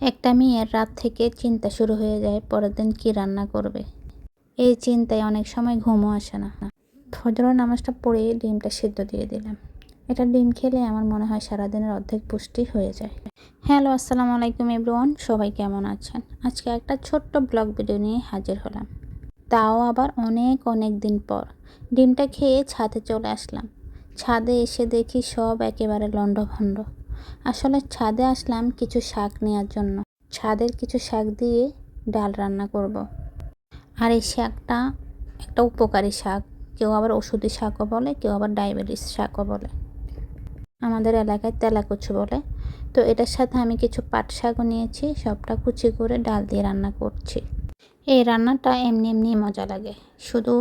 একটা মেয়ের রাত থেকে চিন্তা শুরু হয়ে যায়, পরের দিন কী রান্না করবে? এই চিন্তায় অনেক সময় ঘুমও আসে না। ফজরের নামাজটা পড়ে ডিমটা সিদ্ধ দিয়ে দিলাম। এটা ডিম খেলে আমার মনে হয় সারাদিনের অর্ধেক পুষ্টি হয়ে যায়। হ্যালো, আসসালামু আলাইকুম এভরিওয়ান, সবাই কেমন আছেন? আজকে একটা ছোট্ট ব্লগ ভিডিও নিয়ে হাজির হলাম। তাও আবার অনেক অনেক দিন পর ডিমটা খেয়ে ছাদে চলে আসলাম। ছাদে এসে দেখি সব একেবারে লণ্ডভণ্ড। আসলে ছাদে আসলাম কিছু শাক নেওয়ার জন্য। ছাদের কিছু শাক দিয়ে ডাল রান্না করব। আর এই শাকটা একটা উপকারী শাক। কেউ আবার ওষুধি শাকও বলে, কেউ আবার ডায়াবেটিস শাকও বলে। আমাদের এলাকায় তেলাকুচু বলে। তো এটার সাথে আমি কিছু পাট শাকও নিয়েছি, সবটা কুচি করে ডাল দিয়ে রান্না করছি। এই রান্নাটা এমনি এমনি মজা লাগে। শুধু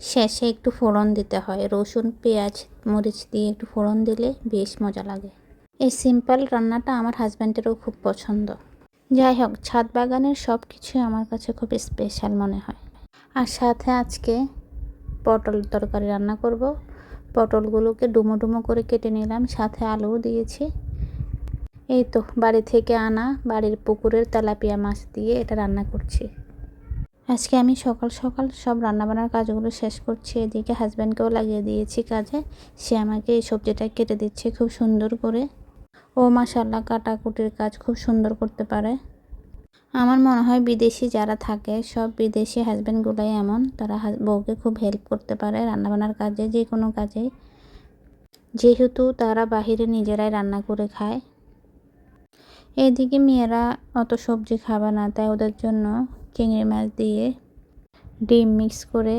শেষে একটু ফোড়ন দিতে হয়। রসুন, পেঁয়াজ, মরিচ দিয়ে একটু ফোড়ন দিলে বেশ মজা লাগে। এই সিম্পল রান্নাটা আমার হাজব্যান্ডেরও খুব পছন্দ। যাই হোক, ছাদ বাগানের সব কিছুই আমার কাছে খুব স্পেশাল মনে হয়। আর সাথে আজকে পটল তরকারি রান্না করব। পটলগুলোকে ডুমো ডুমো করে কেটে নিলাম, সাথে আলুও দিয়েছি। এই তো, বাড়ি থেকে আনা বাড়ির পুকুরের তেলাপিয়া মাছ দিয়ে এটা রান্না করছি। আজকে আমি সকাল সকাল সব রান্নাবান্নার কাজগুলো শেষ করছি, এদিকে হাজব্যান্ডকেও লাগিয়ে দিয়েছি কাজে। সে আমাকে এই সবজিটা কেটে দিচ্ছে খুব সুন্দর করে। ও মাসাল্লাহ কাটাকুটির কাজ খুব সুন্দর করতে পারে। আমার মনে হয় বিদেশি যারা থাকে, সব বিদেশি হাজব্যান্ডগুলোই এমন, তারা বউকে খুব হেল্প করতে পারে রান্নাবান্নার কাজে, যে কোনো কাজে। যেহেতু তারা বাহিরে নিজেরাই রান্না করে খায়। এদিকে মেয়েরা অত সবজি খাবে না, তাই ওদের জন্য চিংড়ি মাছ দিয়ে ডিম মিক্স করে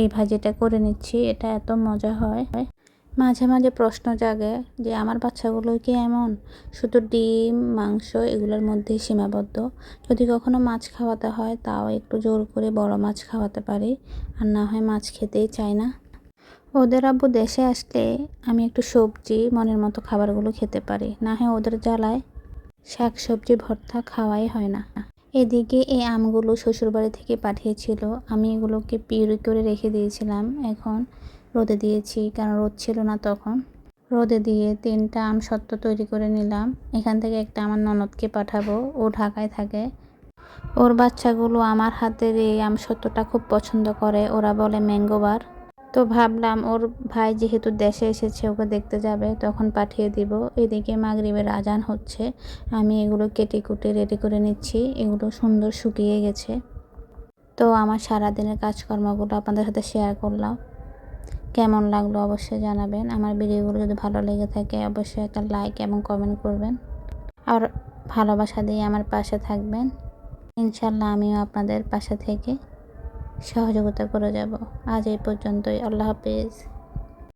এই ভাজিটা করে নিচ্ছি, এটা এত মজা হয়। মাঝে মাঝে প্রশ্ন জাগে যে, আমার বাচ্চাগুলো কি এমন? শুধু ডিম, মাংস এগুলোর মধ্যেই সীমাবদ্ধ। যদি কখনো মাছ খাওয়াতে হয়, তাও একটু জোর করে বড় মাছ খাওয়াতে পারি। আর না হয় মাছ খেতেই চায় না। ওদের আব্বু দেশে আসলে আমি একটু সবজি, মনের মতো খাবারগুলো খেতে পারি। না হয় ওদের জ্বালায় শাক সবজি ভর্তা খাওয়াই হয় না। এদিকে এই আমগুলো শ্বশুরবাড়ি থেকে পাঠিয়েছিল। আমি এগুলোকে পিউরি করে রেখে দিয়েছিলাম। এখন রোদে দিয়েছি, কারণ রোদ ছিল না তখন। রোদে দিয়ে তিনটা আম সত্ত্ব তৈরি করে নিলাম। এখান থেকে একটা আমার ননদকে পাঠাবো। ও ঢাকায় থাকে। ওর বাচ্চাগুলো আমার হাতের এই আম সত্যটা খুব পছন্দ করে। ওরা বলে ম্যাঙ্গোবার। তো ভাবলাম, ওর ভাই যেহেতু দেশে এসেছে, ওকে দেখতে যাবে, তখন পাঠিয়ে দিব। এদিকে মাগরিবের আজান হচ্ছে। আমি এগুলো কেটে কুটে রেডি করে নিচ্ছি। এগুলো সুন্দর শুকিয়ে গেছে। তো আমার সারাদিনের কাজকর্মগুলো আপনাদের সাথে শেয়ার করলাম। কেমন লাগল অবশ্যই জানাবেন। আমার ভিডিওগুলো যদি ভালো লেগে থাকে, অবশ্যই একটা লাইক এবং কমেন্ট করবেন। আর ভালোবাসা দিয়ে আমার পাশে থাকবেন। ইনশাল্লাহ আমিও আপনাদের পাশে থেকে সহযোগিতা করে যাব। আজ এই পর্যন্তই। আল্লাহ হাফিজ।